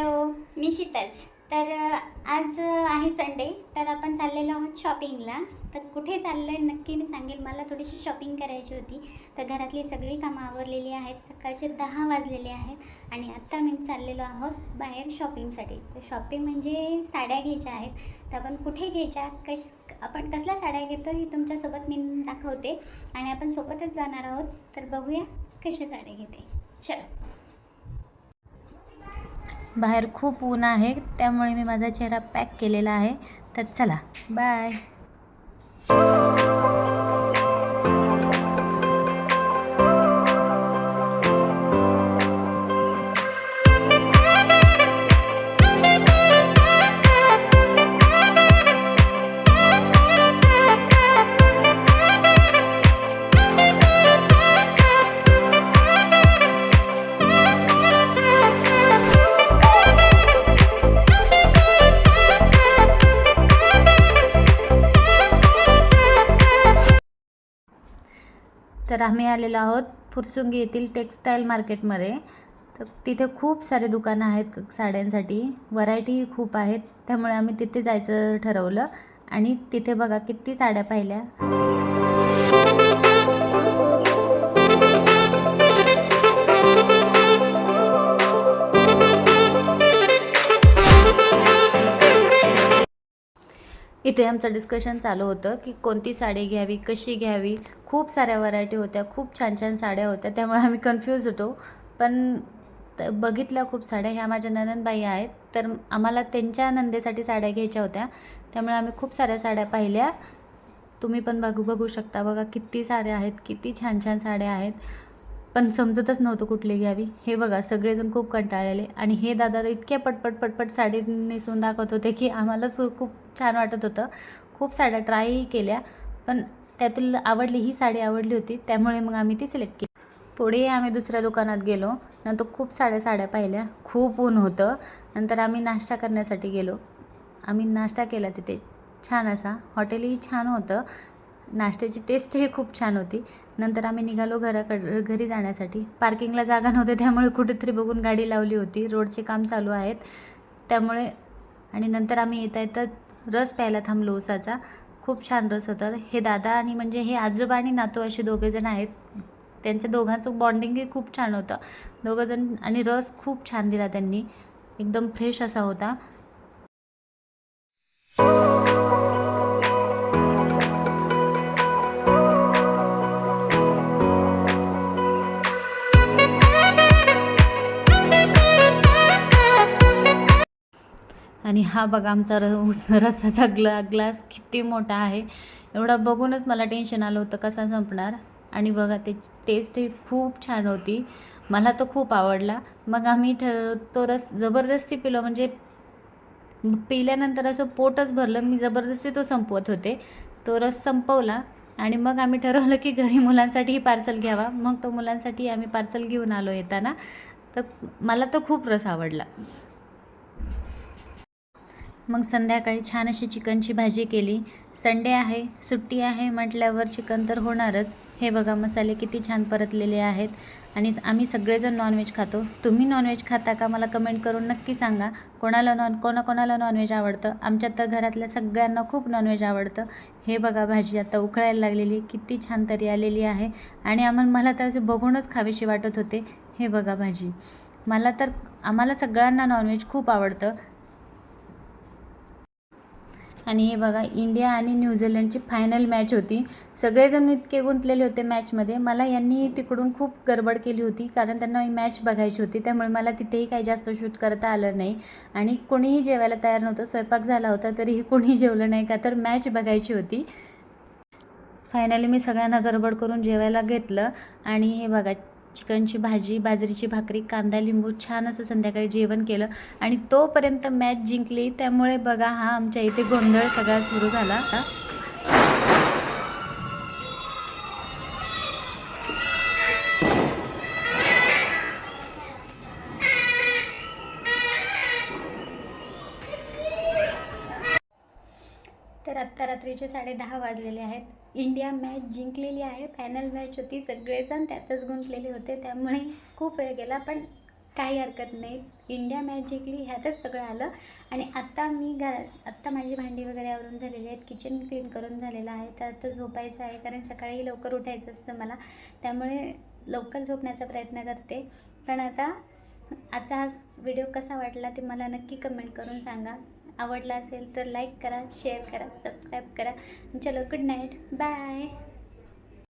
Hello मी शीतल. तर आज आहे संडे तर आपण चाललेलो आहोत शॉपिंगला तर कुठे चाललं आहे नक्की मी सांगेल. मला थोडीशी शॉपिंग करायची होती. तर घरातली सगळी कामं आवरलेली आहेत. सकाळचे दहा वाजलेले आहेत. आणि आत्ता मी चाललेलो आहोत बाहेर शॉपिंगसाठी तर शॉपिंग म्हणजे साड्या घ्यायच्या आहेत. तर आपण कुठे घ्यायच्या? कश आपण कसल्या साड्या घेतो हे तुमच्यासोबत मी दाखवते. आणि आपण सोबतच जाणार आहोत. तर बघूया कशा साड्या घेते. चल. बाहेर खूप ऊन आहे त्यामुळे मी माझा चेहरा पॅक केलेला आहे. तर चला बाय. तर आम्ही आलेलो आहोत फुरसुंगी येथील टेक्स्टाईल मार्केटमध्ये तर तिथे खूप सारे दुकानं आहेत साड्यांसाठी. व्हरायटी खूप आहेत. त्यामुळे आम्ही तिथे जायचं ठरवलं. आणि तिथे बघा किती साड्या पाहिल्या. इथे आमचं डिस्कशन चालू होतं की कोणती साडी घ्यावी कशी घ्यावी? खूप साऱ्या व्हरायटी होत्या खूप छान छान साड्या होत्या त्यामुळे आम्ही कन्फ्यूज होतो. पण बघितल्या खूप साड्या ह्या माझ्या ननंदबाई आहेत तर आम्हाला त्यांच्या नंदेसाठी साड्या घ्यायच्या होत्या. त्यामुळे आम्ही खूप साऱ्या साड्या पाहिल्या. तुम्ही पण बघू बघू शकता बघा किती साड्या आहेत किती छान छान साड्या आहेत. पण समजतच नव्हतं कुठली घ्यावी. हे बघा सगळेजण खूप कंटाळलेले. आणि हे दादा इतक्या पटपट पटपट साडी नेसून दाखवत होते की आम्हाला सु खूप छान वाटत होतं. खूप साड्या ट्रायही केल्या पण त्यातील आवडली ही साडी आवडली होती. त्यामुळे मग आम्ही ती सिलेक्ट केली. पुढे आम्ही दुसऱ्या दुकानात गेलो. नंतर खूप साड्या साड्या पाहिल्या. खूप ऊन होतं. नंतर आम्ही नाश्ता करण्यासाठी गेलो. आम्ही नाश्ता केला तिथे. छान असा. हॉटेलही छान होतं. नाश्त्याची टेस्टही खूप छान होती. नंतर आम्ही निघालो घराकडं घरी जाण्यासाठी. पार्किंगला जागा नव्हते त्यामुळे कुठेतरी बघून गाडी लावली होती. रोडचे काम चालू आहेत. त्यामुळे आणि नंतर आम्ही येता येता रस प्यायला थांबलो उसाचा. खूप छान रस होता. हे दादा आणि म्हणजे हे आजोबा आणि नातू असे दोघेजण आहेत. त्यांच्या दोघांचं बॉन्डिंगही खूप छान होतं. दोघंजण आणि रस खूप छान दिला त्यांनी. एकदम फ्रेश असा होता. आणि हा बघा आमचा र रसाचा ग्ला ग्लास किती मोठा आहे. एवढा बघूनच मला टेन्शन आलं होतं कसा संपणार? आणि बघा ते टेस्टही खूप छान होती. मला तो खूप आवडला. मग आम्ही ठ तो रस जबरदस्ती पिलो. म्हणजे पिल्यानंतर असं पोटच भरलं. मी जबरदस्ती तो संपवत होते. तो रस संपवला. आणि मग आम्ही ठरवलं की घरी मुलांसाठीही पार्सल घ्यावा. मग तो मुलांसाठी आम्ही पार्सल घेऊन आलो येताना. तर मला तो खूप रस आवडला. मग संध्याकाळी छान अशी चिकनची भाजी केली. संडे आहे सुट्टी आहे म्हटल्यावर चिकन तर होणारच. हे बघा मसाले किती छान परतलेले आहेत. आणि आम्ही सगळेजण नॉनव्हेज खातो. तुम्ही नॉनव्हेज खाता का मला कमेंट करून नक्की सांगा. कोणाला नॉन कोणाकोणाला नॉनव्हेज आवडतं? आमच्या तर घरातल्या सगळ्यांना खूप नॉनव्हेज आवडतं. हे बघा भाजी आता उकळायला लागलेली किती छान तरी आलेली आहे. आणि आम्हाला मला तर असे बघूनच खावीशी वाटत होते. हे बघा भाजी. मला तर आम्हाला सगळ्यांना नॉनव्हेज खूप आवडतं. आणि हे बघा इंडिया आणि न्यूझीलंडची फायनल मॅच होती. सगळेजण इतके गुंतलेले होते मॅचमध्ये मला यांनी तिकडून खूप गडबड केली होती कारण त्यांना मॅच बघायची होती. त्यामुळे मला तिथेही काही जास्त शूट करता आलं नाही. आणि कोणीही जेवायला तयार नव्हतं. स्वयंपाक झाला होता तरीही कोणी जेवलं नाही का? तर मॅच बघायची होती. फायनली मी सगळ्यांना गडबड करून जेवायला घेतलं. आणि हे बघा चिकनची भाजी बाजरीची भाकरी कांदा लिंबू छान असं संध्याकाळी जेवण केलं आणि तोपर्यंत मॅच जिंकली. त्यामुळे बघा हा आमच्या इथे गोंधळ सगळा सुरू झाला. आत्ता रात्रीचे साडे दहा वाजलेले आहेत. इंडिया मॅच जिंकलेली आहे. फायनल मॅच होती. सगळेजण त्यातच गुंतलेले होते. त्यामुळे खूप वेळ गेला पण काही हरकत नाही. इंडिया मॅच जिंकली ह्यातच सगळं आलं. आणि आत्ता मी घरा आत्ता माझी भांडी वगैरे आवरून झालेली आहेत. किचन क्लीन करून झालेलं आहे. तर आता झोपायचं आहे कारण सकाळी लवकर उठायचं असतं मला. त्यामुळे लवकर झोपण्याचा प्रयत्न करते. पण आता आजचा हा व्हिडिओ कसा वाटला ते मला नक्की कमेंट करून सांगा. आवडला असेल तर लाईक करा शेअर करा सबस्क्राईब करा. चलो गुड नाईट बाय